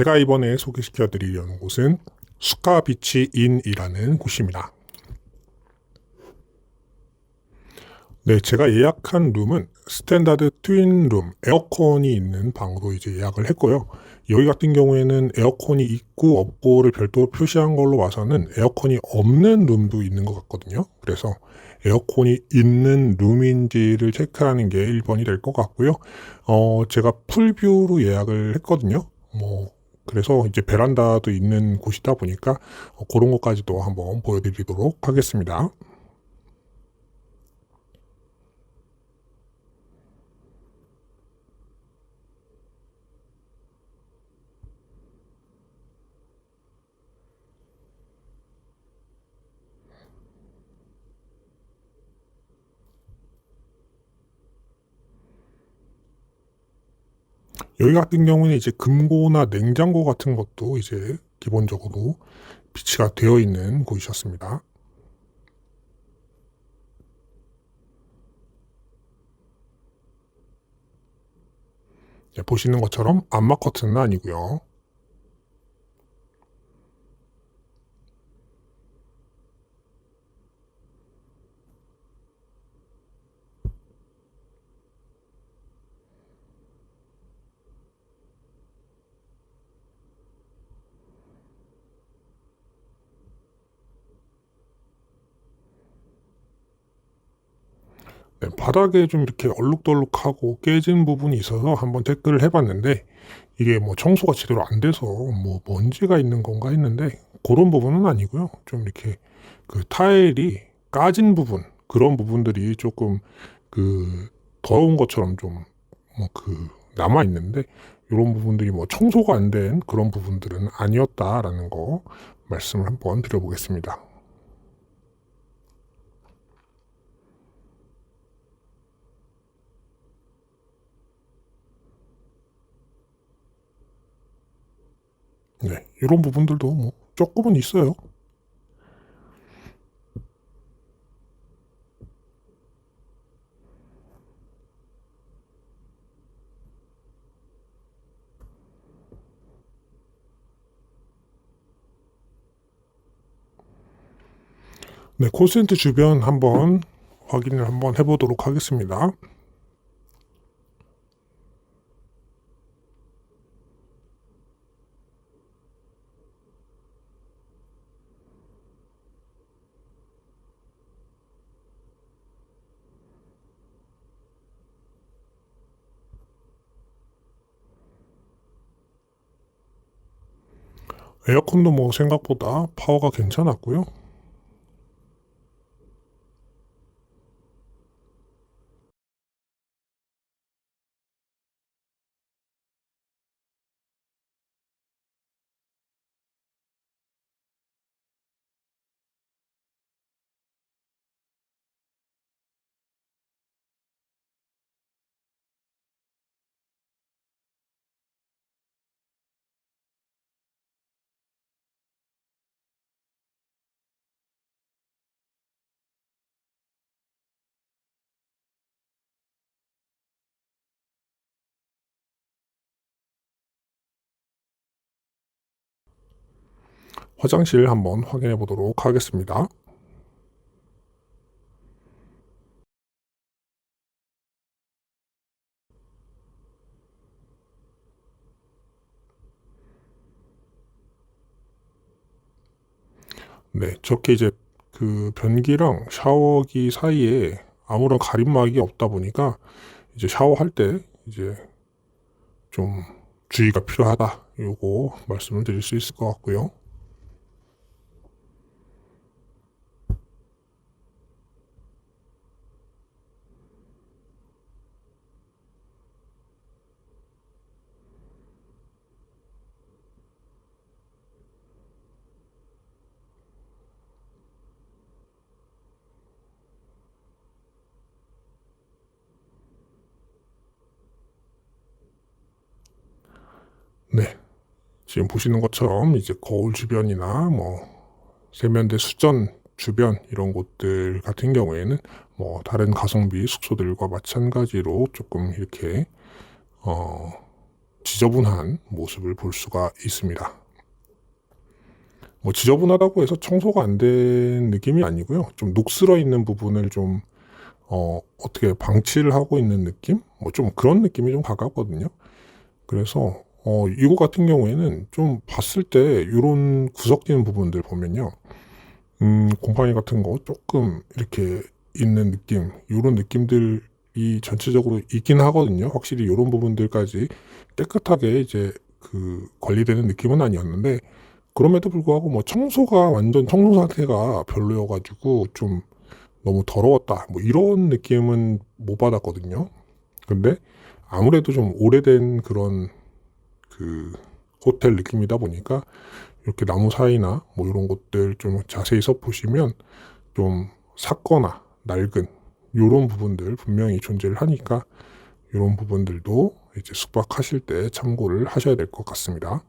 제가 이번에 소개시켜 드리려는 곳은 수카비치 인이라는 곳입니다. 네, 제가 예약한 룸은 스탠다드 트윈 룸 에어컨이 있는 방으로 이제 예약을 했고요. 여기 같은 경우에는 에어컨이 있고 없고를 별도로 표시한 걸로 봐서는 에어컨이 없는 룸도 있는 것 같거든요. 그래서 에어컨이 있는 룸인지를 체크하는 게 1번이 될 것 같고요. 어, 제가 풀뷰로 예약을 했거든요. 뭐, 그래서 이제 베란다도 있는 곳이다 보니까 어, 그런 것까지도 한번 보여드리도록 하겠습니다. 여기 같은 경우는 이제 금고나 냉장고 같은 것도 이제 기본적으로 비치가 되어 있는 곳이었습니다. 네, 보시는 것처럼 암막 커튼은 아니고요. 네, 바닥에 좀 이렇게 얼룩덜룩하고 깨진 부분이 있어서 한번 체크를 해봤는데 이게 뭐 청소가 제대로 안 돼서 뭐 먼지가 있는 건가 했는데 그런 부분은 아니고요. 좀 이렇게 그 타일이 까진 부분 그런 부분들이 조금 그 더러운 것처럼 좀 뭐 그 남아 있는데 이런 부분들이 뭐 청소가 안 된 그런 부분들은 아니었다라는 거 말씀을 한번 드려보겠습니다. 네, 이런 부분들도 뭐 조금은 있어요. 네, 콘센트 주변 한번 확인을 한번 해보도록 하겠습니다. 에어컨도 뭐 생각보다 파워가 괜찮았고요. 화장실 한번 확인해 보도록 하겠습니다. 네, 저렇게 이제 그 변기랑 샤워기 사이에 아무런 가림막이 없다 보니까 이제 샤워할 때 이제 좀 주의가 필요하다. 요거 말씀을 드릴 수 있을 것 같고요. 네. 지금 보시는 것처럼 이제 거울 주변이나 뭐 세면대 수전 주변 이런 곳들 같은 경우에는 뭐 다른 가성비 숙소들과 마찬가지로 조금 이렇게 어 지저분한 모습을 볼 수가 있습니다. 뭐 지저분하다고 해서 청소가 안 된 느낌이 아니고요. 좀 녹슬어 있는 부분을 좀 어, 어떻게 방치를 하고 있는 느낌? 뭐 좀 그런 느낌이 좀 가깝거든요. 그래서 어, 이거 같은 경우에는 좀 봤을 때 이런 구석진 부분들 보면요. 음, 곰팡이 같은 거 조금 이렇게 있는 느낌, 이런 느낌들이 전체적으로 있긴 하거든요. 확실히 이런 부분들까지 깨끗하게 이제 그 관리되는 느낌은 아니었는데, 그럼에도 불구하고 뭐 청소가 완전 청소 상태가 별로여가지고 좀 너무 더러웠다. 뭐 이런 느낌은 못 받았거든요. 근데 아무래도 좀 오래된 그런 그 호텔 느낌이다 보니까 이렇게 나무 사이나 뭐 이런 것들 좀 자세히 서 보시면 좀 삭거나 낡은 이런 부분들 분명히 존재를 하니까 이런 부분들도 이제 숙박하실 때 참고를 하셔야 될 것 같습니다.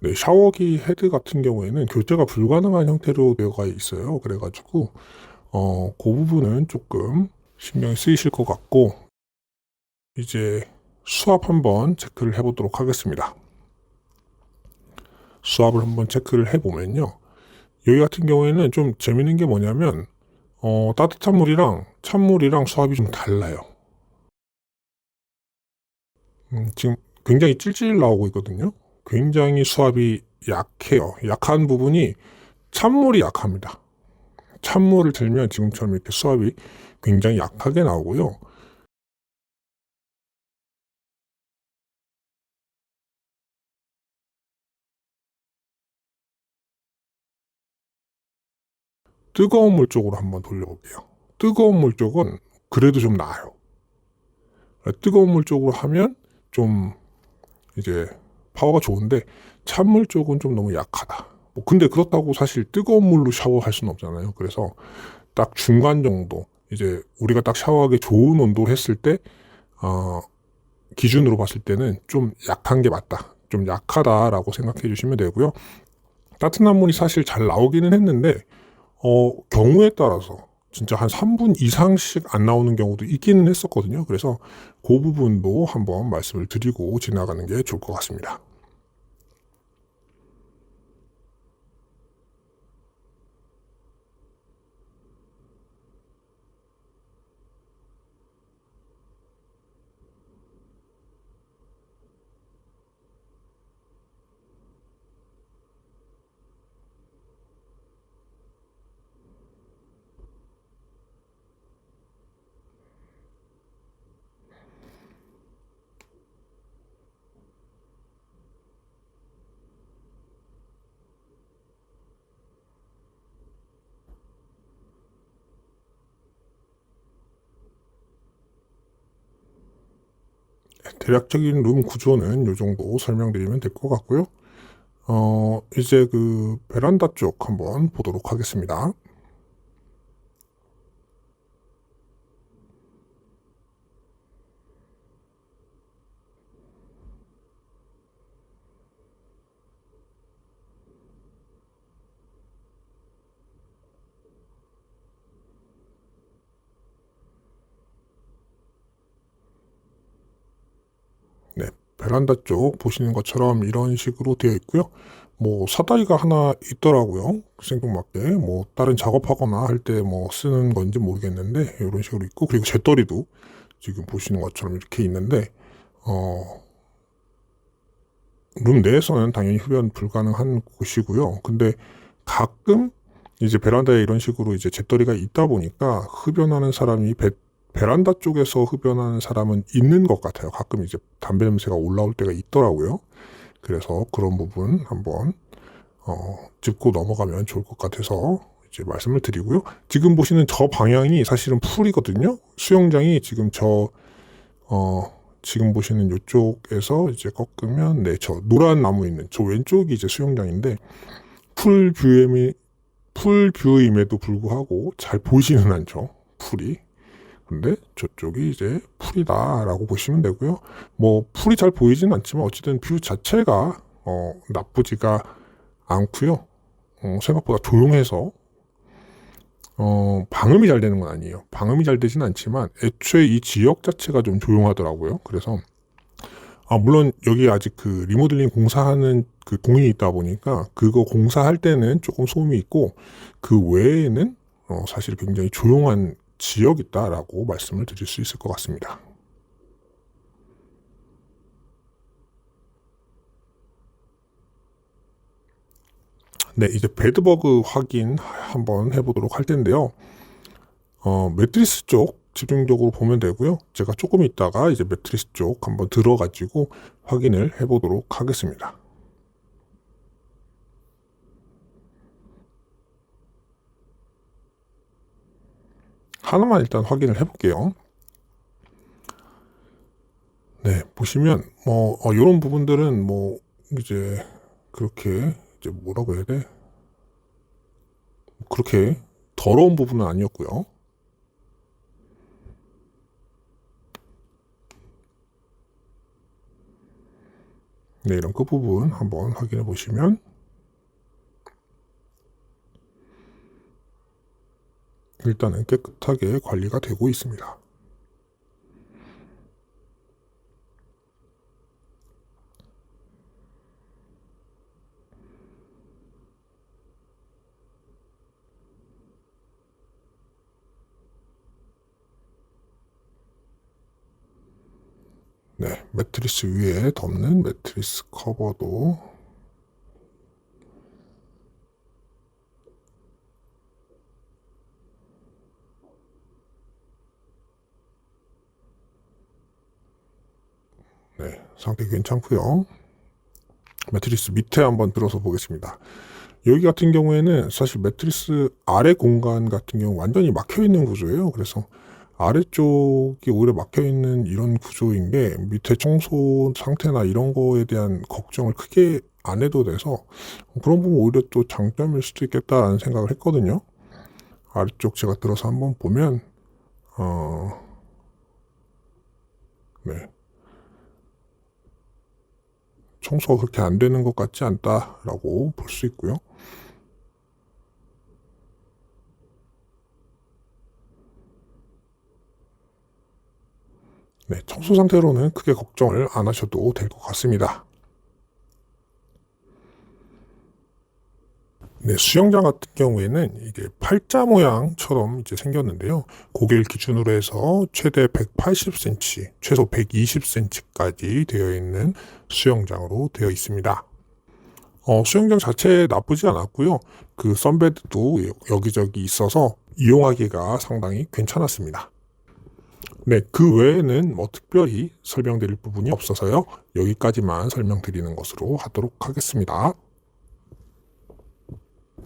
네, 샤워기 헤드 같은 경우에는 교체가 불가능한 형태로 되어가 있어요. 그래가지고 어, 그 부분은 조금 신경이 쓰이실 것 같고 이제 수압 한번 체크를 해보도록 하겠습니다. 수압을 한번 체크를 해보면요. 여기 같은 경우에는 좀 재밌는 게 뭐냐면 어, 따뜻한 물이랑 찬물이랑 수압이 좀 달라요. 음, 지금 굉장히 찔찔 나오고 있거든요. 굉장히 수압이 약해요. 약한 부분이 찬물이 약합니다. 찬물을 들면 지금처럼 이렇게 수압이 굉장히 약하게 나오고요. 뜨거운 물 쪽으로 한번 돌려볼게요. 뜨거운 물 쪽은 그래도 좀 나아요. 뜨거운 물 쪽으로 하면 좀 이제 파워가 좋은데 찬물 쪽은 좀 너무 약하다. 뭐 근데 그렇다고 사실 뜨거운 물로 샤워할 수는 없잖아요. 그래서 딱 중간 정도 이제 우리가 딱 샤워하기 좋은 온도로 했을 때 어, 기준으로 봤을 때는 좀 약한 게 맞다. 좀 약하다라고 생각해 주시면 되고요. 따뜻한 물이 사실 잘 나오기는 했는데 어, 경우에 따라서 진짜 한 3분 이상씩 안 나오는 경우도 있기는 했었거든요. 그래서 그 부분도 한번 말씀을 드리고 지나가는 게 좋을 것 같습니다. 대략적인 룸 구조는 이 정도 설명드리면 될 것 같고요. 어, 이제 그 베란다 쪽 한번 보도록 하겠습니다. 네, 베란다 쪽 보시는 것처럼 이런 식으로 되어 있고요. 뭐 사다리가 하나 있더라고요. 생뚱맞게 뭐 다른 작업하거나 할 때 뭐 쓰는 건지 모르겠는데 이런 식으로 있고 그리고 재떨이도 지금 보시는 것처럼 이렇게 있는데 어, 룸 내에서는 당연히 흡연 불가능한 곳이고요. 근데 가끔 이제 베란다에 이런 식으로 이제 재떨이가 있다 보니까 흡연하는 사람이 배, 베란다 쪽에서 흡연하는 사람은 있는 것 같아요. 가끔 이제 담배 냄새가 올라올 때가 있더라고요. 그래서 그런 부분 한번 어, 짚고 넘어가면 좋을 것 같아서 이제 말씀을 드리고요. 지금 보시는 저 방향이 사실은 풀이거든요. 수영장이 지금 저 어, 지금 보시는 이쪽에서 이제 꺾으면 네, 저 노란 나무 있는 저 왼쪽이 이제 수영장인데 풀 뷰엠이 풀 뷰임에도 불구하고 잘 보이지는 않죠. 풀이. 근데 저쪽이 이제 풀이다라고 보시면 되고요. 뭐 풀이 잘 보이진 않지만 어쨌든 뷰 자체가 어, 나쁘지가 않고요. 어, 생각보다 조용해서 어, 방음이 잘 되는 건 아니에요. 방음이 잘 되진 않지만 애초에 이 지역 자체가 좀 조용하더라고요. 그래서 아, 물론 여기 아직 그 리모델링 공사하는 그 공이 있다 보니까 그거 공사할 때는 조금 소음이 있고 그 외에는 어, 사실 굉장히 조용한 지역이다라고 말씀을 드릴 수 있을 것 같습니다. 네, 이제 배드버그 확인 한번 해보도록 할 텐데요. 어, 매트리스 쪽 집중적으로 보면 되고요. 제가 조금 있다가 이제 매트리스 쪽 한번 들어가지고 확인을 해보도록 하겠습니다. 하나만 일단 확인을 해볼게요. 네, 보시면 뭐 어, 이런 부분들은 뭐 이제 그렇게 이제 뭐라고 해야 돼? 그렇게 더러운 부분은 아니었고요. 네, 이런 끝부분 한번 확인해 보시면 일단은 깨끗하게 관리가 되고 있습니다. 네, 매트리스 위에 덮는 매트리스 커버도 네, 상태 괜찮고요. 매트리스 밑에 한번 들어서 보겠습니다. 여기 같은 경우에는 사실 매트리스 아래 공간 같은 경우 완전히 막혀 있는 구조예요. 그래서 아래쪽이 오히려 막혀 있는 이런 구조인 게 밑에 청소 상태나 이런 거에 대한 걱정을 크게 안 해도 돼서 그런 부분 오히려 또 장점일 수도 있겠다라는 생각을 했거든요. 아래쪽 제가 들어서 한번 보면 어, 네. 청소가 그렇게 안 되는 것 같지 않다라고 볼 수 있고요. 네, 청소 상태로는 크게 걱정을 안 하셔도 될 것 같습니다. 네, 수영장 같은 경우에는 이게 팔자 모양처럼 이제 생겼는데요. 고개를 기준으로 해서 최대 180cm, 최소 120cm까지 되어 있는 수영장으로 되어 있습니다. 어, 수영장 자체 나쁘지 않았고요. 그 선베드도 여기저기 있어서 이용하기가 상당히 괜찮았습니다. 네, 그 외에는 뭐 특별히 설명드릴 부분이 없어서요. 여기까지만 설명드리는 것으로 하도록 하겠습니다.